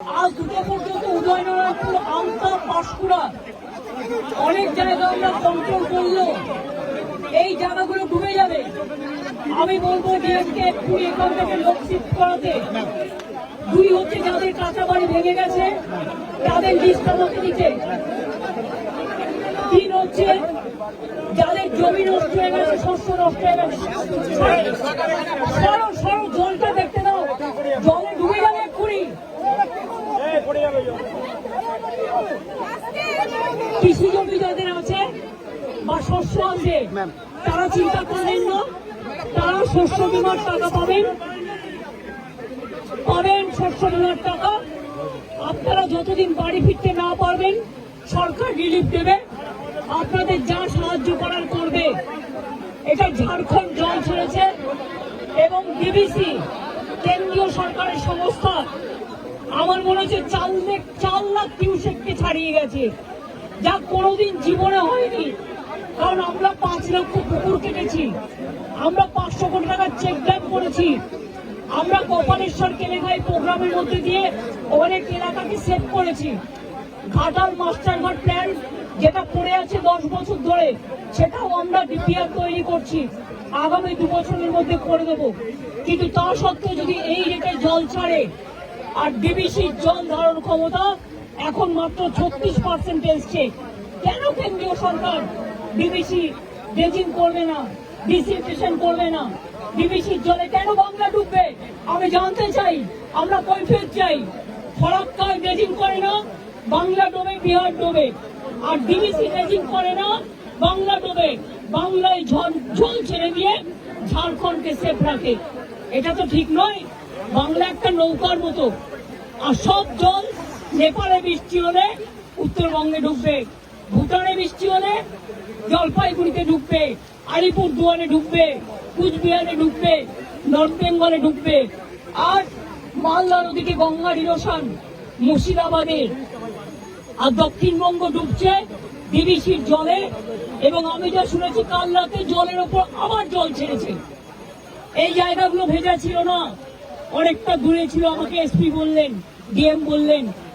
আজ দুটো পর্যন্ত উদয়নারায়ণপুর আমতা পাঁশকুড়া। অনেক জায়গা আমরা কন্ট্রোল করলেও এই জায়গাগুলো ডুবে যাবে। আমি বলব ডিএমকে একটু এখান থেকে লোক শিফট করাতে। দুই হচ্ছে যাদের কাঁচা বাড়ি ভেঙে গেছে, তাদের লিস্ট আমাকে দিতে। তিন হচ্ছে যাদের জমি নষ্ট হয়ে গেছে, শস্য নষ্ট হয়ে গেছে। সরো সরো জলটা দেখতে দাও। জলে ডুবে যাবে এক্ষুনি কৃষি জমি যাদের আছে বা শস্য আছে তারা চিন্তা করেন না। তারা শস্য বিমার টাকা পাবেন। পাবেন শস্য বিমার টাকা। আপনারা যতদিন বাড়ি ফিরতে না পারবেন সরকার রিলিফ দেবে। আপনাদের যা সাহায্য করার করবে। এটা ঝাড়খণ্ড জল ছেড়েছে এবং ডিবিসি কেন্দ্রীয় সরকারের সংস্থা। আমার মনে হচ্ছে চার লাখ কিউসেককে ছাড়িয়ে গেছে। যা কোনোদিন জীবনে হয়নি। কারণ আমরা পাঁচ লক্ষ পুকুর কেটেছি। আমরা পাঁচশো কোটি টাকার চেক ড্যাম করেছি। আমরা গোপালেশ্বর কেলেঘাই প্রোগ্রামের মধ্যে দিয়ে অনেক এলাকাকে সেভ করেছি। ঘাটাল মাস্টারঘাট প্ল্যান যেটা পড়ে আছে দশ বছর ধরে, সেটাও আমরা ডিপিআর তৈরি করছি। আগামী দু বছরের মধ্যে করে দেব। কিন্তু তা সত্ত্বেও যদি এই রেটে জল ছাড়ে, আর ডিবিসির জল ধারণ ক্ষমতা এখন মাত্র ছত্রিশ পার্সেন্ট এসছে। কেন কেন্দ্রীয় সরকার ডিবিসি ড্রেজিং করবে না ডিসিনফেকশন করবে না? ডিবিসির জলে কেন বাংলা ডুববে? আমি জানতে চাই, আমরা কৈফিয়ত চাই। ফরাক্কায় ড্রেজিং করে না, বাংলা ডোবে, বিহার ডোবে। আর ডিবিসি ড্রেজিং করে না, বাংলা ডোবে। বাংলায় ঝড় জল ছেড়ে দিয়ে ঝাড়খণ্ডকে সেফ রাখে। এটা তো ঠিক নয়, বাংলা একটা নৌকার মতো। আর সব জল নেপালে বৃষ্টি হলে উত্তরবঙ্গে ঢুকবে ভুটানে বৃষ্টি হলে জলপাইগুড়িতে ঢুকবে আলিপুর দুয়ারে ঢুকবে কুচবিহারে ঢুকবে নর্থ বেঙ্গলে ঢুকবে আর মালদা ওদিকে গঙ্গা ইরোশন মুর্শিদাবাদের আর দক্ষিণবঙ্গ ডুবছে ডিবিসির জলে এবং আমি যা শুনেছি, কাল রাতে জলের ওপর আবার জল ছেড়েছে। এই জায়গাগুলো ভেজা ছিল না। অনেকটা দূরে ছিল আমাকে এসপি বললেন, ডিএম বললেন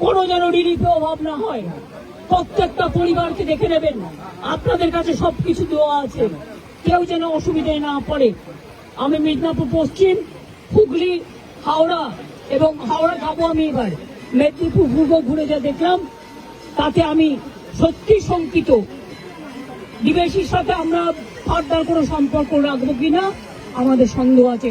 কোনো যেন রিলিফে অভাব না হয়। প্রত্যেকটা পরিবারকে দেখে নেবেন। আপনাদের কাছে সবকিছু দেওয়া আছে। কেউ যেন অসুবিধায় না পড়ে। আমি মিদনাপুর পশ্চিম, হুগলি, হাওড়া এবং হাওড়া যাব আমি এবার। মেদিনীপুর, পূর্ব ঘুরে যা দেখলাম, তাতে আমি সত্যি শঙ্কিত। ডিবেশির সাথে আমরা ফার্দার কোনো সম্পর্ক রাখব কিনা আমাদের সন্দেহ আছে।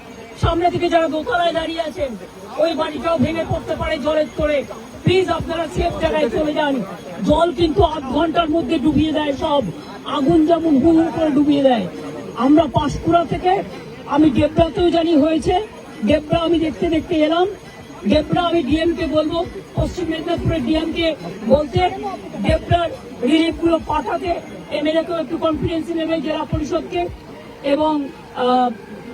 সামনে থেকে যারা দোতলায় দাঁড়িয়ে আছেন, ওই বাড়িটাও ভেঙে পড়তে পারে জলের তোরে প্লিজ আপনারা সেফ জায়গায় চলে যান। জল কিন্তু আধ ঘণ্টার মধ্যে ডুবিয়ে দেয় সব। আগুন যেমন হু হু করে ডুবিয়ে দেয়। আমরা পাঁশকুড়া থেকে, আমি ডেবরাতেও জানি হয়েছে। ডেবরা আমি দেখতে দেখতে এলাম। ডেবরা আমি ডিএম কে বলব, পশ্চিম মেদিনীপুরের ডিএম কে বলতে ডেবরার রিলিফগুলো পাঠাতে। এমএলএ কেও একটু কনফিডেন্স নেবে জেলা পরিষদকে। এবং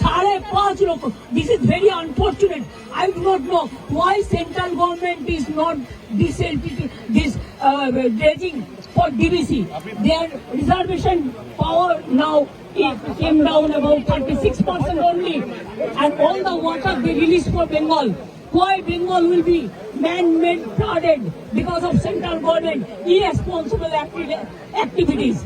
সাড়ে পাঁচ লক্ষ this is very unfortunate I do not know why central government is not ডিসএলপিটি this dredging for DVC their reservation power now came down about 36% only and all the water they released for Bengal why Bengal will be man-made flooded because of central government irresponsible acti- activities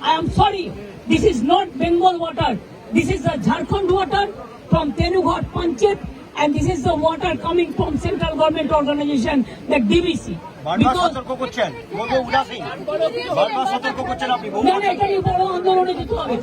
I am sorry, this is not Bengal water. This is the Jharkhand water from Tenughat Panchayat and this is the water coming from central government organization, the DVC. আন্দোলনে যেতে হবে